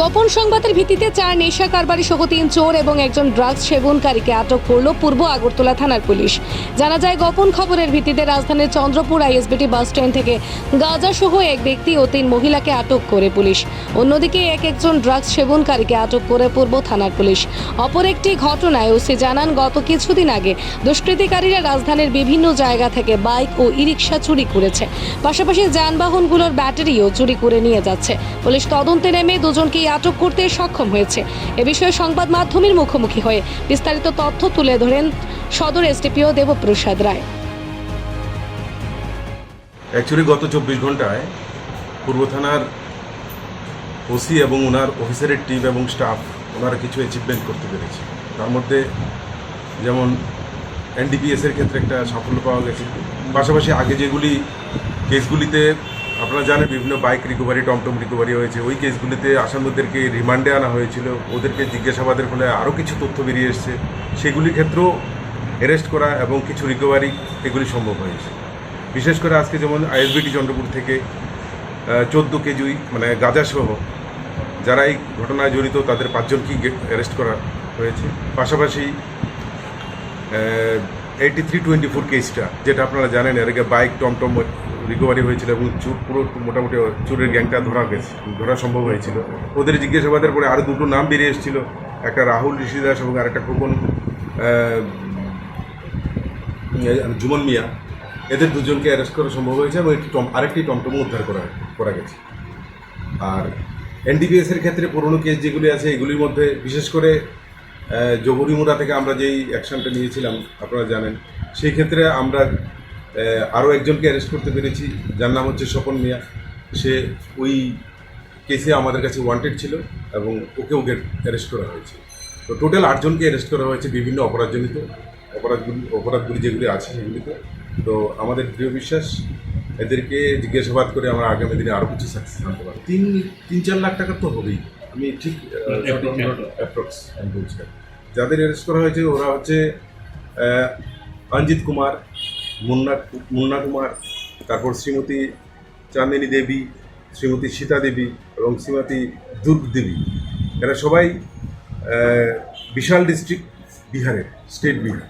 গোপন সংবাদের ভিত্তিতে চার নেশা কারবারি সহ তিন চোর এবং একজন ড্রাগস সেবনকারীকে আটক করল পূর্ব আগরতলা থানার পুলিশ। জানা যায়, গোপন খবরের ভিত্তিতে রাজধানীর চন্দ্রপুর আইএসবিটি বাস স্ট্যান্ড থেকে গাঁজা সহ এক ব্যক্তি ও তিন মহিলাকে আটক করে পুলিশ। অন্যদিকে এক একজন ড্রাগস সেবনকারীকে আটক করে পূর্ব থানার পুলিশ। অপর একটি ঘটনায় ওসি জানান, গত কিছুদিন আগে দুষ্কৃতিকারীরা রাজধানীর বিভিন্ন জায়গা থেকে বাইক ও ই রিক্সা চুরি করেছে। পাশাপাশি যানবাহনগুলোর ব্যাটারিও চুরি করে নিয়ে যাচ্ছে। পুলিশ তদন্তে নেমে দুজনকেই আটক করতে সক্ষম হয়েছে। এ বিষয়ে সংবাদ মাধ্যমের মুখোমুখি হয়ে বিস্তারিত তথ্য তুলে ধরেন সদর এসডিপিও দেবপ্রসাদ রায়। অ্যাকচুয়ালি গত চব্বিশ ঘন্টায় পূর্ব থানার ওসি এবং ওনার অফিসারের টিম এবং স্টাফ ওনারা কিছু অ্যাচিভমেন্ট করতে পেরেছে। তার মধ্যে যেমন এনডিপিএস এর ক্ষেত্রে একটা সাফল্য পাওয়া গেছে। পাশাপাশি আগে যেগুলি কেসগুলিতে আপনারা জানেন বিভিন্ন বাইক রিকভারি টমটম রিকভারি হয়েছে। ওই কেসগুলিতে আসামিদেরকে রিমান্ডে আনা হয়েছিল। ওদেরকে জিজ্ঞাসাবাদের ফলে আরও কিছু তথ্য বেরিয়ে এসছে। সেগুলির ক্ষেত্রেও অ্যারেস্ট করা এবং কিছু রিকভারি এগুলি সম্ভব হয়েছে। বিশেষ করে আজকে যেমন আইএসবিটি চন্দ্রপুর থেকে চোদ্দ কেজি মানে গাঁজাসহ যারা এই ঘটনায় জড়িত, তাদের পাঁচজনকেই অ্যারেস্ট করা হয়েছে। পাশাপাশি এইটি থ্রি টোয়েন্টি ফোর কেসটা যেটা আপনারা জানেন, এর আগে বাইক টমটম রিকভারি হয়েছিল এবং চুর পুরো মোটামুটি চুরের গ্যাংটা ধরা গেছে, ধরা সম্ভব হয়েছিল। ওদের জিজ্ঞাসাবাদের পরে আরও দুটো নাম বেরিয়ে এসেছিল, একটা রাহুল ঋষিদাস এবং আরেকটা খোকন জুমন মিয়া। এদের দুজনকে অ্যারেস্ট করা সম্ভব হয়েছে এবং একটি টম, আরেকটি টমটমও উদ্ধার করা করা গেছে। আর এনডিপিএস এর ক্ষেত্রে পুরনো কেস যেগুলি আছে, এগুলির মধ্যে বিশেষ করে জহুরিমুড়া থেকে আমরা যেই অ্যাকশনটা নিয়েছিলাম, আপনারা জানেন, সেই ক্ষেত্রে আমরা আরও একজনকে অ্যারেস্ট করতে পেরেছি যার নাম হচ্ছে স্বপন মিয়া। সে ওই কেসে আমাদের কাছে ওয়ান্টেড ছিল এবং ওকেও অ্যারেস্ট করা হয়েছে। তো টোটাল আটজনকে অ্যারেস্ট করা হয়েছে বিভিন্ন অপরাধজনিত অপরাধগুলি অপরাধগুলি যেগুলি আছে সেগুলিতে। তো আমাদের দৃঢ় বিশ্বাস এদেরকে জিজ্ঞাসাবাদ করে আমরা আগামী দিনে আরও কিছু সাকসেস আনতে পারব। তিন তিন চার লাখ টাকা তো হবেই। আমি ঠিক অ্যাপ্রক্স আমি বলছি। যাদের অ্যারেস্ট করা হয়েছে ওরা হচ্ছে অঞ্জিত কুমার মুন্না মুন্না কুমার, তারপর শ্রীমতী চাঁদিনী দেবী, শ্রীমতী সীতা দেবী এবং শ্রীমতী দুর্গ দেবী। এরা সবাই বিশাল ডিস্ট্রিক্ট বিহারের স্টেট বিহার।